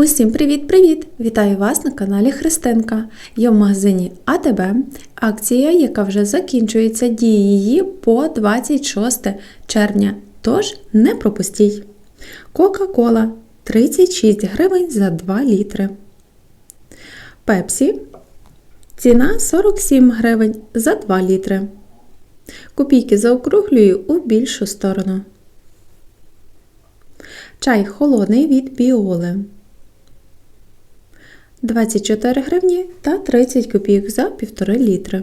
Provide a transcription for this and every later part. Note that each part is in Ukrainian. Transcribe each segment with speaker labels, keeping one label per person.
Speaker 1: Усім привіт-привіт! Вітаю вас на каналі Христинка. Я в магазині АТБ. Акція, яка вже закінчується, діє її по 26 червня. Тож не пропустіть. Кока-кола 36 гривень за 2 літри. Пепсі. Ціна 47 гривень за 2 літри. Копійки заокруглюю у більшу сторону. Чай холодний від біоли. 24 гривні та 30 копійок за 1,5 літри.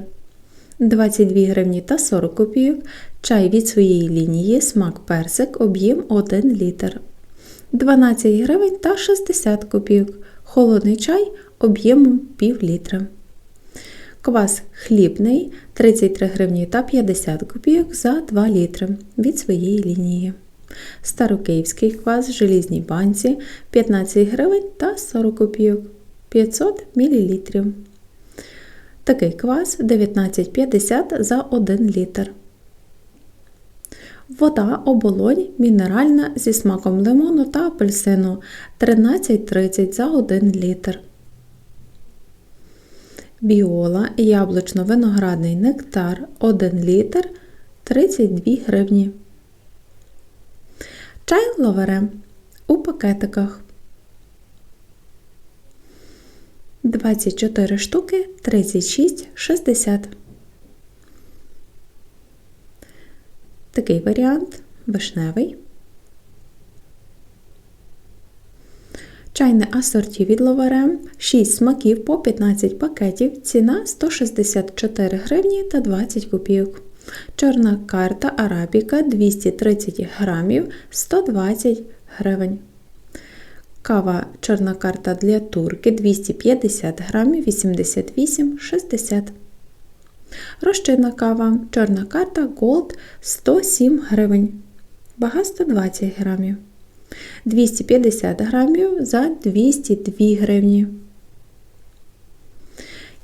Speaker 1: 22 гривні та 40 копійок. Чай від своєї лінії смак персик об'єм 1 літр. 12 гривень та 60 копійок. Холодний чай об'ємом пів літра. Квас хлібний 33 гривні та 50 копійок за 2 літри від своєї лінії. Старокиївський квас в желізній банці 15 гривень та 40 копійок 500 мл. Такий квас 19,50 за 1 літр. Вода оболонь мінеральна зі смаком лимону та апельсину 13,30 за 1 літр. Біола яблучно-виноградний нектар 1 літр 32 гривні. Чай лавере у пакетиках 24 штуки 36,60. Такий варіант вишневий. Чайне асорті від лаваре 6 смаків по 15 пакетів. Ціна 164 гривні та 20 копійок. Чорна карта арабіка 230 грамів 120 гривень. Кава чорна карта для турки 250 грамів 88,60. Розчинна кава чорна карта Gold 107 гривень. Вага 120 грамів. 250 грамів за 202 гривні.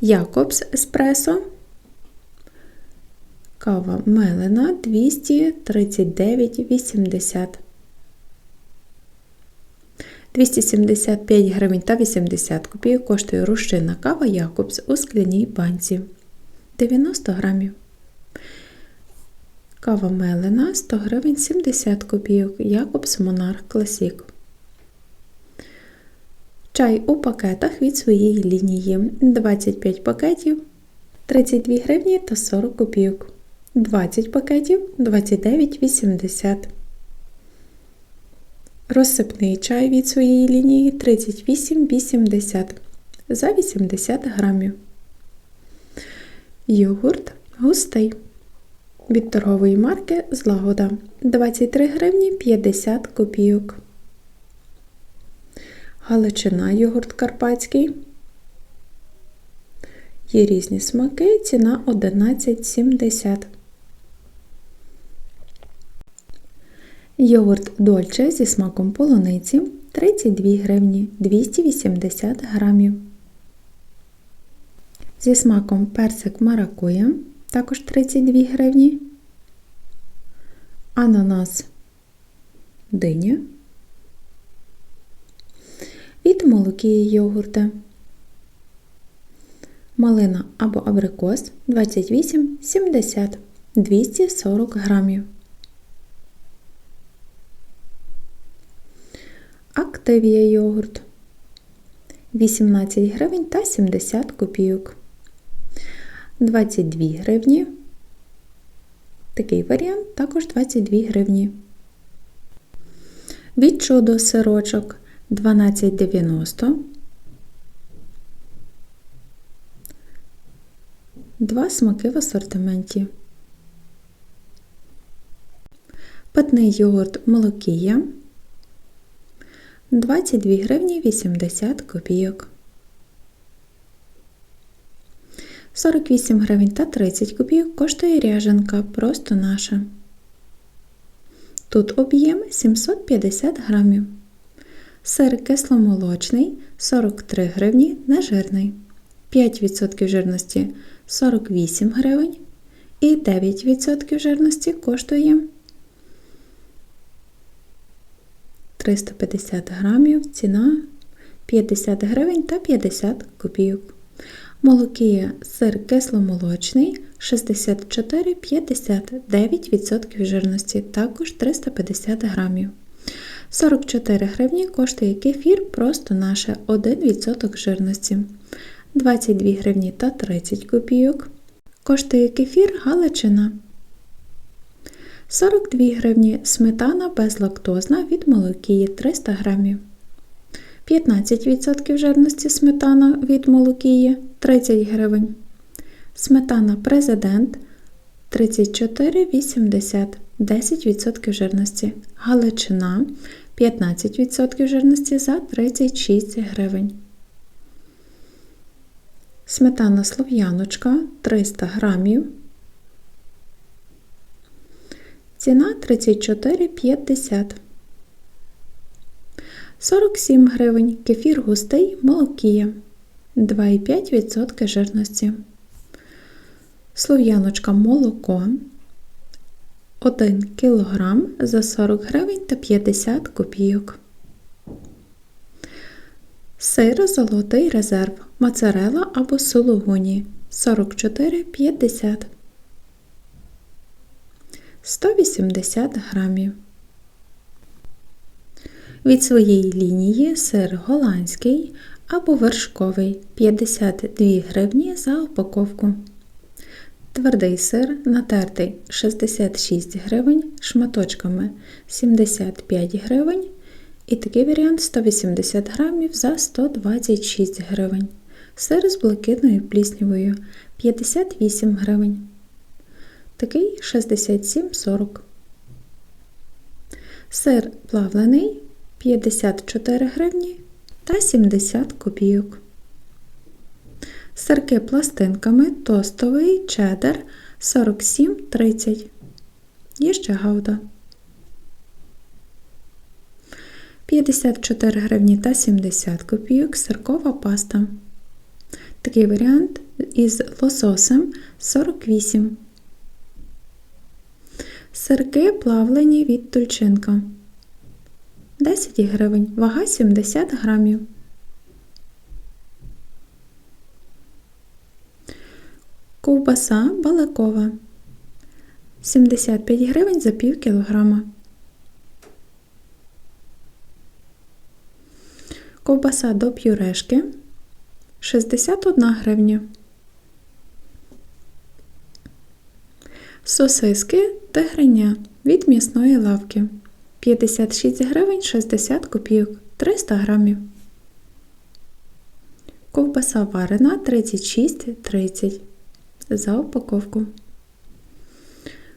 Speaker 1: Якобс еспресо. Кава мелена 239,80. 275 гривень та 80 копійок коштує рушина кава Якобс у скляній банці 90 грамів. Кава мелена 100 гривень 70 копійок Якобс Монарх Класік. Чай у пакетах від своєї лінії 25 пакетів 32 гривні та 40 копійок. 20 пакетів 29,80. Розсипний чай від своєї лінії 38,80 за 80 грамів. Йогурт густий. Від торгової марки Злагода 23 гривні 50 копійок. Галичина йогурт карпатський. Є різні смаки, ціна 11,70. Йогурт Дольче зі смаком полуниці 32 гривні 280 грамів. Зі смаком персик маракуя також 32 гривні. Ананас диня. Від молокії йогурта. Малина або абрикос 28,70 240 грамів. Активія йогурт 18 гривень та 70 копійок. 22 гривні. Такий варіант також 22 гривні. Від чудо сирочок 12,90. Два смаки в асортименті. Питний йогурт молокія 22 гривні 80 копійок. 48 гривень та 30 копійок коштує ряженка, просто наша. Тут об'єм 750 грамів. Сир кисломолочний 43 гривні нежирний. 5% жирності 48 гривень. І 9% жирності коштує 350 грамів, ціна 50 гривень та 50 копійок. Молокія сир кисломолочний 64,50 9% жирності, також 350 грамів. 44 гривні коштує кефір просто наше 1% жирності. 22 гривні та 30 копійок. Коштує кефір Галичина. 42 гривні сметана безлактозна від молокії 300 грамів. 15% жирності сметана від молокії 30 гривень. Сметана Президент 34,80 10% жирності. Галичина 15% жирності за 36 гривень. Сметана Слов'яночка 300 грамів. Ціна 34,50. 47 гривень. Кефір густий молокія 2,5% жирності. Слов'яночка молоко 1 кг за 40 гривень та 50 копійок. Сир золотий резерв, моцарела або сулугуні 44,50 180 грамів. Від своєї лінії сир голландський або вершковий 52 гривні за упаковку. Твердий сир натертий 66 гривень, шматочками 75 гривень. І такий варіант 180 грамів за 126 гривень. Сир з блакитною пліснявою 58 гривень. Такий 67,40. Сир плавлений 54 гривні та 70 копійок. Сирки пластинками тостовий чеддер 47,30. Є ще гауда. 54 гривні та 70 копійок сиркова паста. Такий варіант із лососем 48. Сирки плавлені від тульчинка. 10 гривень, вага 70 грамів. Ковбаса балакова 75 гривень за пів кілограма. Ковбаса до пюрешки 61 гривня. Сосиски тигриня від м'ясної лавки 56 гривень 60 копійок 300 грамів. Ковбаса варена 36,30 за упаковку.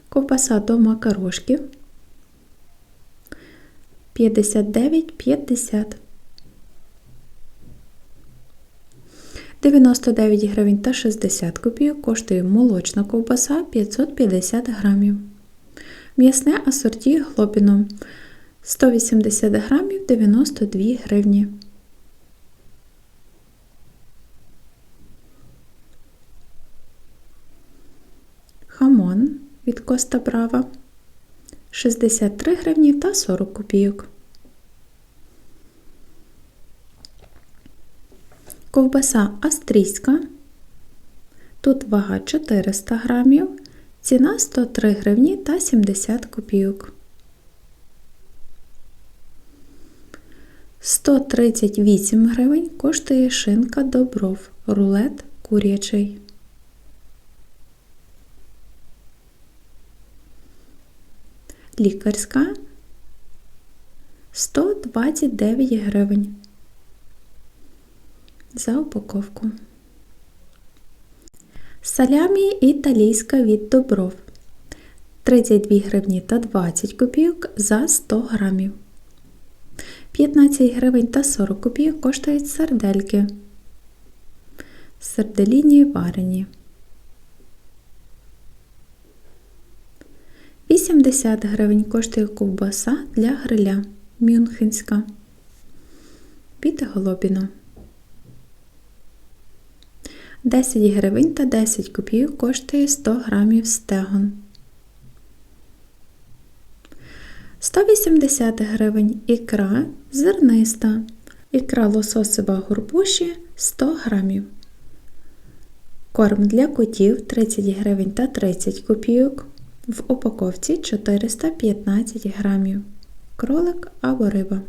Speaker 1: Ковбаса до макарошків 59,50 99 гривень та 60 копійок коштує молочна ковбаса 550 грамів. М'ясне асорті глобіно 180 грамів 92 гривні. Хамон від Коста Брава 63 гривні та 40 копійок. Ковбаса австрійська. Тут вага 400 грамів, ціна 103 гривні та 70 копійок. 138 гривень коштує шинка добров, рулет курячий. Лікарська 129 гривень за упаковку. Салямі італійська від добров 32 гривні та 20 копійок за 100 грамів. 15 гривень та 40 копійок коштують сердельки. Серделіні варені. 80 гривень коштує ковбаса для гриля Мюнхенська. Біте голобіно. 10 гривень та 10 копійок коштує 100 грамів стегон. 180 гривень ікра зерниста Ікра лососева горбуші 100 грамів. Корм для котів 30 гривень та 30 копійок. В упаковці 415 грамів. Кролик або риба.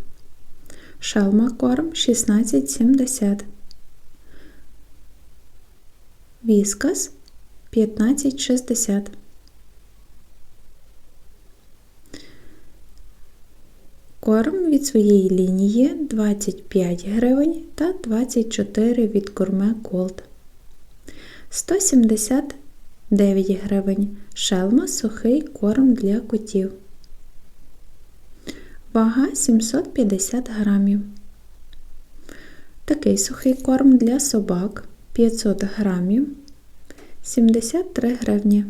Speaker 1: Шелма корм 16,70. Віскас 15,60. Корм від своєї лінії 25 гривень та 24 від Gourmet Gold. 179 гривень. Шелма сухий корм для котів. Вага 750 грамів. Такий сухий корм для собак 500 грамів 73 гривні.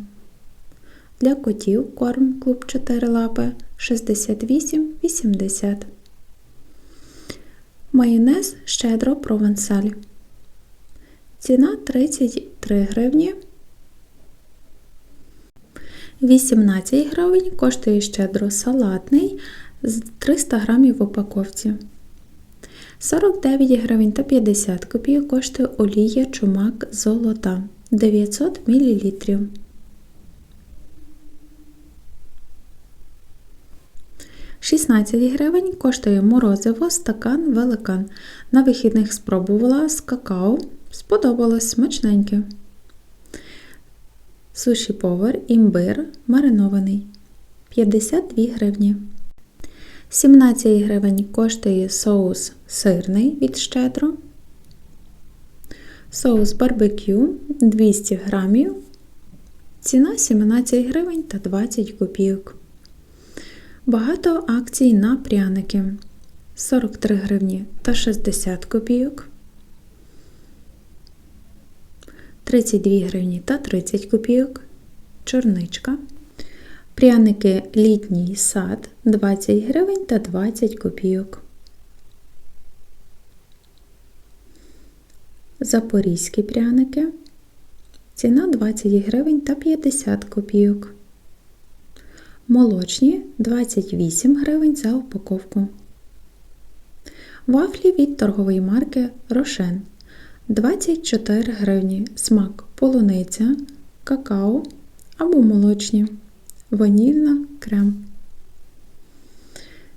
Speaker 1: Для котів корм клуб 4 лапи 68,80. Майонез щедро провансаль. Ціна 33 гривні. 18 гривень коштує щедро салатний з 300 грамів в упаковці. 49 гривень та 50 копійок коштує олія чумак золота 900 мл. «16 гривень коштує морозиво стакан великан. На вихідних спробувала з какао. Сподобалось смачненьке. Суші повар імбир маринований 52 гривні. 17 гривень коштує соус сирний від щедро. Соус барбекю 200 грамів. Ціна 17 гривень та 20 копійок. Багато акцій на пряники 43 гривні та 60 копійок. 32 гривні та 30 копійок. Чорничка. Пряники літній сад 20 гривень та 20 копійок. Запорізькі пряники. Ціна 20 гривень та 50 копійок. Молочні 28 гривень за упаковку. Вафлі від торгової марки Рошен 24 гривні. Смак полуниця, какао або молочні. Ванільна крем.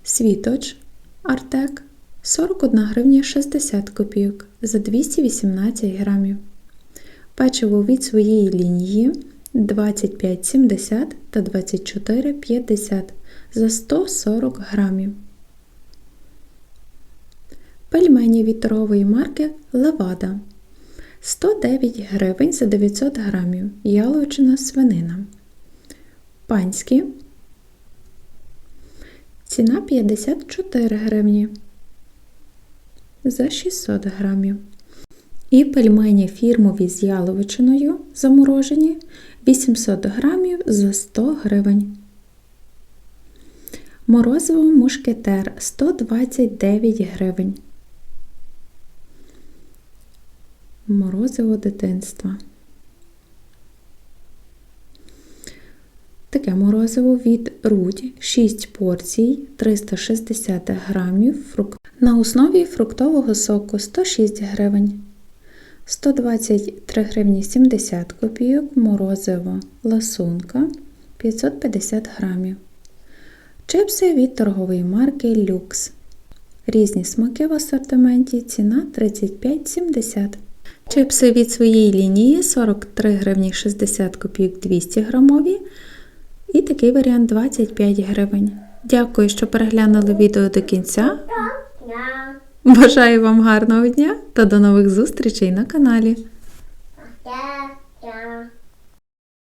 Speaker 1: Світоч Артек 41 гривня 60 копійок за 218 грамів. Печиво від своєї лінії 25,70 та 24,50 за 140 грамів. Пельмені від торгової марки Левада 109 гривень за 900 грамів. Яловичина свинина. Панські. Ціна 54 гривні за 600 грамів. І пельмені фірмові з яловичиною заморожені 800 грамів за 100 гривень. Морозиво мушкетер 129 гривень. Морозиво дитинства. Таке морозиво від Рудь 6 порцій 360 грамів фрукт. На основі фруктового соку 106 гривень. 123 гривні 70 копійок, морозиво ласунка 550 грамів. Чипси від торгової марки Люкс. Різні смаки в асортименті, ціна 35,70. Чипси від своєї лінії 43 гривні 60 копійок 200 грамові. І такий варіант 25 гривень. Дякую, що переглянули відео до кінця. Бажаю вам гарного дня та до нових зустрічей на каналі.